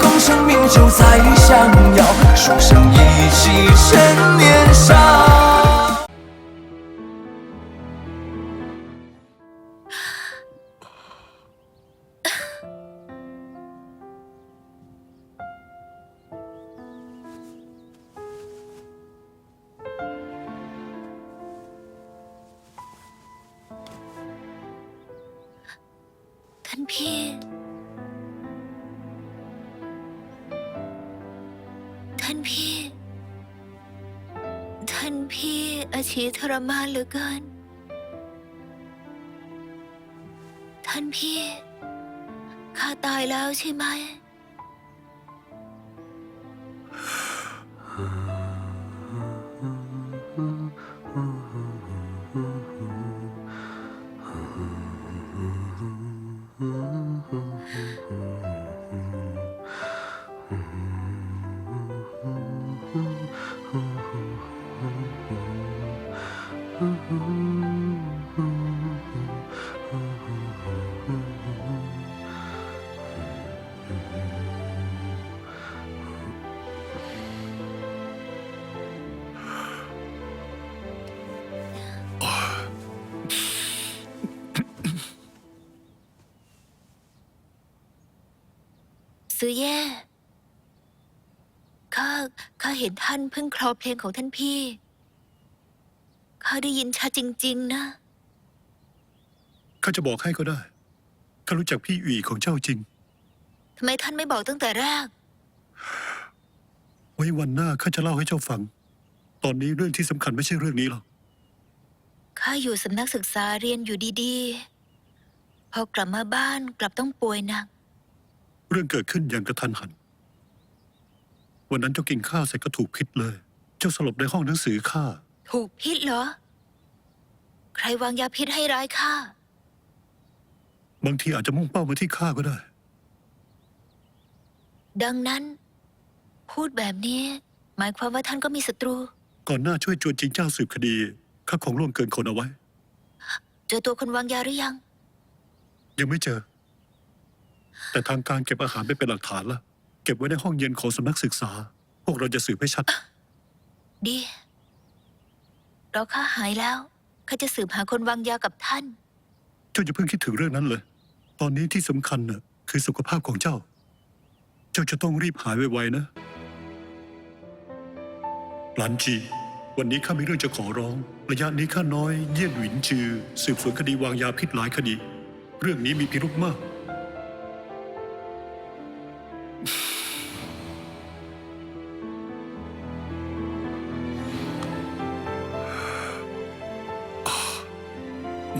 空生命就在相邀，书生意气趁年少。 ท่านพี่อาชีทรมานเหลือเกิน ท่านพี่ ข้าตายแล้วใช่ไหม ซื้อแย่ ข้า ข้าเห็นท่านเพิ่งคลอเพลงของท่านพี่ ข้าได้ยินชัดจริง ๆ นะ ข้าจะบอกให้ก็ได้ ข้ารู้จักพี่อีของเจ้าจริง ทำไมท่านไม่บอกตั้งแต่แรก ไว้วันหน้าข้าจะเล่าให้เจ้าฟัง ตอนนี้เรื่องที่สำคัญไม่ใช่เรื่องนี้หรอก ข้าอยู่สำนักศึกษาเรียนอยู่ดี ๆ พอกลับมาบ้านกลับต้องป่วยหนัก เรื่องเกิดขึ้นอย่างกระทันหัน วันนั้นเจ้ากินข้าวเสร็จก็ถูกพิษเลย เจ้าสลบในห้องหนังสือข้า ถูกพิษเหรอ ใครวางยาพิษให้ร้ายข้า บางทีอาจจะมุ่งเป้ามาที่ข้าก็ได้ ดังนั้น พูดแบบนี้ หมายความว่าท่านก็มีศัตรู ก่อนหน้าช่วยจวนจิงเจ้าสืบคดีข้าของล่วงเกินคนเอาไว้ เจอตัวคนวางยาหรือยัง ยังไม่เจอ แต่ทางการเก็บอาหารไปเป็นหลักฐานแล้วเก็บไว้ในห้องเย็นของสำนักศึกษา พวกเราจะสืบให้ชัด ดี เราข้าหายแล้วข้าจะสืบหาคนวางยากับท่าน เจ้าจะเพิ่งคิดถึงเรื่องนั้นเลย ตอนนี้ที่สำคัญน่ะคือสุขภาพของเจ้า เจ้าจะต้องรีบหายไวๆนะหลานจี วันนี้ข้ามีเรื่องจะขอร้อง ระยะนี้ข้าน้อย เยี่ยนหวินจือ สืบสวนคดีวางยาพิษหลายคดี เรื่องนี้มีพิรุธมาก ท่า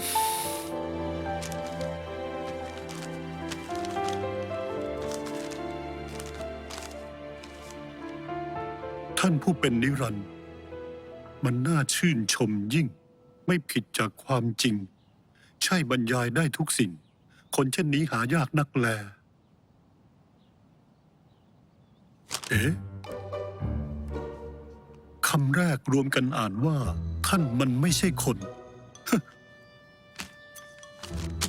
นผู้เป็นนิรันดร์มันน่าชื่นชมยิ่ง ไม่ผิดจากความจริง ใช่บรรยายได้ทุกสิ่ง คนเช่นนี้หายากนักแล เอ๊ะคำแรกรวมกันอ่านว่า ท่านมันไม่ใช่คน you